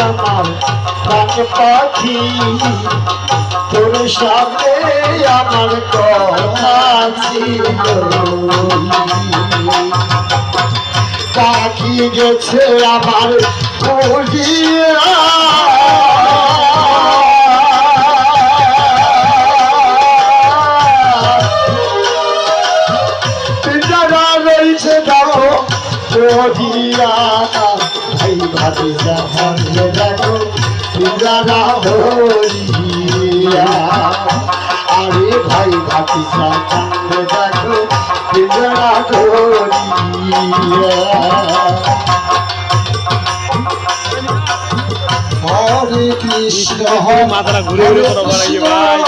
আমার প্রাণ পাখি। তোর সাথে আমার কথা গেছে আমার উড়িয়া পড়িয়া ভাই ভাবি যাবে দেখো যারা হরিয়া আরে ভাই ভাবি যাবে দেখো যারা হরিয়া হরে কৃষ্ণ। ঘুরে ঘুরে কথা